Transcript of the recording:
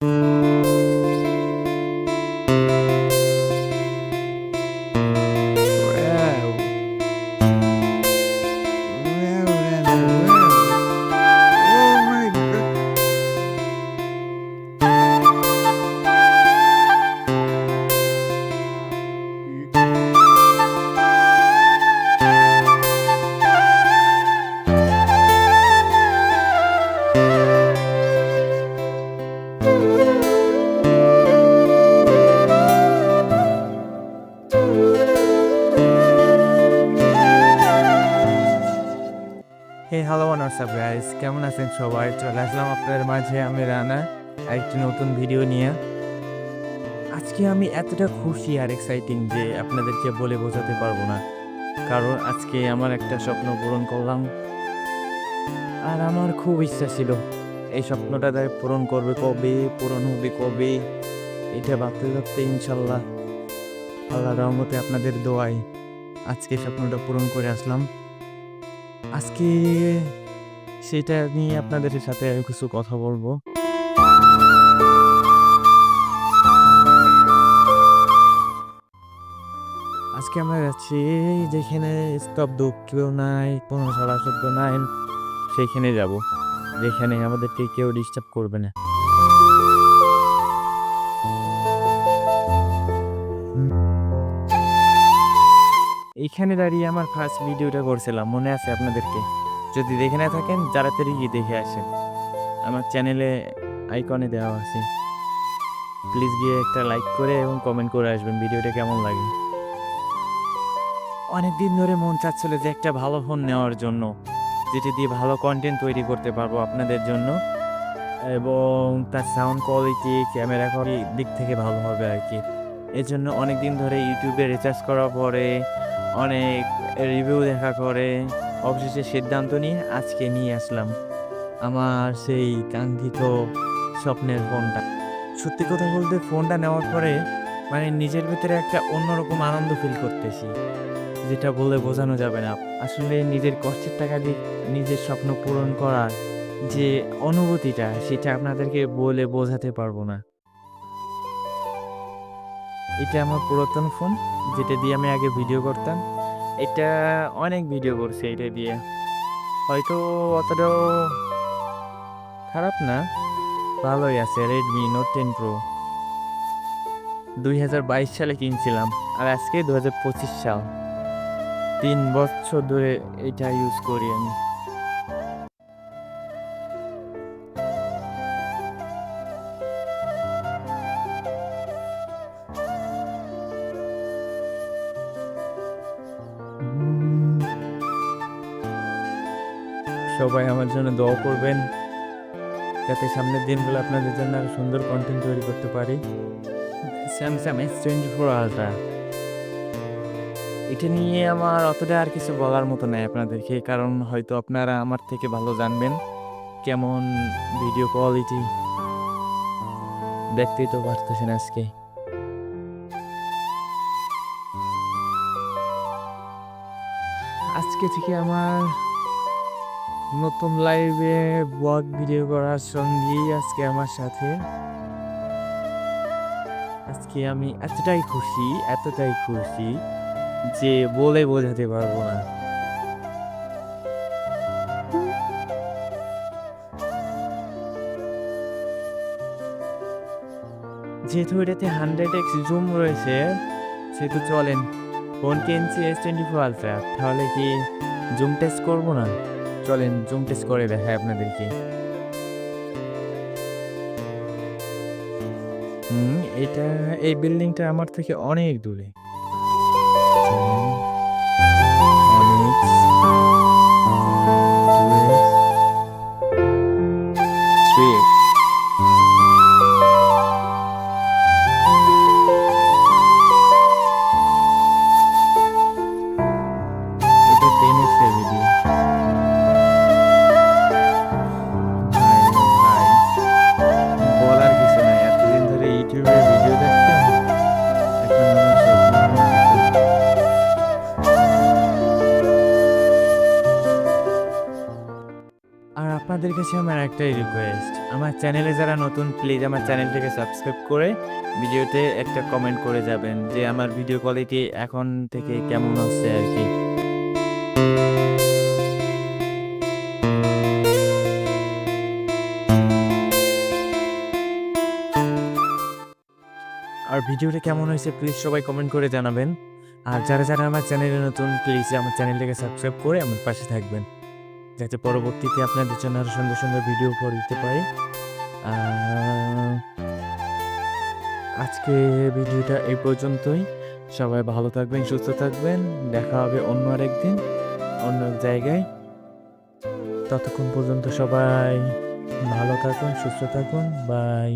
Música WhatsApp guys কেমন আছেন সবাই? চলে আসলাম আপনাদের মাঝে, আমি রানা একটি নতুন ভিডিও নিয়ে। আজকে আমি এতটা খুশি আর এক্সাইটিং যে আপনাদেরকে বলে বোঝাতে পারব না। কারণ আজকে আমার একটা স্বপ্ন পূরণ করলাম। আর আমার খুব ইচ্ছা ছিল, এই স্বপ্নটা তাই পূরণ করবে কবে, পূরণ হবে কবে, এটা ভাবতে ভাবতে ইনশাল্লাহ আল্লাহ রহমতে আপনাদের দোয়ায় আজকে স্বপ্নটা পূরণ করে আসলাম। আজকে সেটা নিয়ে আপনাদের সাথে কিছু কথা বলব। আজকে আমরা যাচ্ছি যেখানে স্তব্ধ কেউ নাই, কোনো সারা শব্দ নাই সেইখানে যাব। যেখানে আমাদেরকে কেউ ডিস্টার্ব করবে না। এইখানে দাঁড়িয়ে আমার ফার্স্ট ভিডিওটা করছিলাম, মনে আছে আপনাদেরকে? যদি দেখে না থাকেন তাড়াতাড়ি গিয়ে দেখে আসেন। আমার চ্যানেলে আইকনে দেওয়া আছে। প্লিজ গিয়ে একটা লাইক করে এবং কমেন্ট করে আসবেন ভিডিওটা কেমন লাগে। অনেক দিন ধরে মন চাচ্ছিল যে একটা ভালো ফোন নেওয়ার জন্য, যেটি দিয়ে ভালো কন্টেন্ট তৈরি করতে পারব আপনাদের জন্য, এবং তার সাউন্ড কোয়ালিটি ক্যামেরা কোয়ালিটি দিক থেকে ভালো হবে আর কি। এর জন্য অনেক দিন ধরে ইউটিউবে রিচার্জ করার পরে, অনেক রিভিউ দেখা করে অবশেষে সিদ্ধান্ত নিয়ে আজকে নিয়ে আসলাম আমার সেই কাঙ্ক্ষিত স্বপ্নের ফোনটা। সত্যি কথা বলতে ফোনটা নেওয়ার পরে মানে নিজের ভিতরে একটা অন্যরকম আনন্দ ফিল করতেছি, যেটা বলে বোঝানো যাবে না। আসলে নিজের কষ্টের টাকা দিয়ে নিজের স্বপ্ন পূরণ করার যে অনুভূতিটা, সেটা আপনাদেরকে বলে বোঝাতে পারব না। এটা আমার পুরাতন ফোন, যেটা দিয়ে আমি আগে ভিডিও করতাম। এটা অনেক ভিডিও করছে এটা দিয়ে। হয়তো অতটাও খারাপ না। ভালোই আছে রেডমি নোট টেন প্রো দুই হাজার বাইশ সালে কিনছিলাম, আর আজকে দু হাজার পঁচিশ সাল। তিন বছর ধরে এটা ইউজ করি আমি। সবাই আমার জন্য দোয়া করবেন। যাতে সামনের দিনগুলো আপনাদের জন্য আরও সুন্দর কন্টেন্ট তৈরি করতে পারি। Samsung S twenty four ultra এটা নিয়ে আমার অতটা আর কিছু বলার মতো নেই আপনাদেরকে, কারণ হয়তো আপনারা আমার থেকে ভালো জানবেন কেমন ভিডিও কোয়ালিটি দেখতেই তো পারতেছেন আজকে। আজকে থেকে আমার নতুন লাইভে ব্লগ ভিডিও করার সঙ্গী আজকে আমার সাথে। আজকে আমি এতটাই খুশি এতটাই খুশি যে বলে বোঝাতে পারব না। যেহেতু এটাতে হান্ড্রেড এক্স জুম রয়েছে, সেহেতু চলেন ফোন কিনছি এস টোয়েন্টি ফোর আলট্রা তাহলে কি জুম টেস্ট করব না? চলেন জুম টেস্ট করে দেখাই আপনাদেরকে। হুম এটা এই বিল্ডিংটা আমার থেকে অনেক দূরে। আপনাদের কাছে আমার একটাই রিকোয়েস্ট আমার চ্যানেলে যারা নতুন প্লিজ আমার চ্যানেলটিকে সাবস্ক্রাইব করে ভিডিওতে একটা কমেন্ট করে যাবেন যে আমার ভিডিও কোয়ালিটি এখন থেকে কেমন হচ্ছে আর কি। আর ভিডিওটা কেমন হয়েছে প্লিজ সবাই কমেন্ট করে জানাবেন। আর যারা যারা আমার চ্যানেলে নতুন প্লিজ আমার চ্যানেলটাকে সাবস্ক্রাইব করে আমার পাশে থাকবেন। যাতে পরবর্তীতে আপনাদের জন্য আরও সুন্দর সুন্দর ভিডিও করে দিতে পারি। আজকে ভিডিওটা এই পর্যন্তই। সবাই ভালো থাকবেন, সুস্থ থাকবেন। দেখা হবে অন্য আরেকদিন, অন্য এক জায়গায়। ততক্ষণ পর্যন্ত সবাই ভালো থাকুন, সুস্থ থাকুন। বাই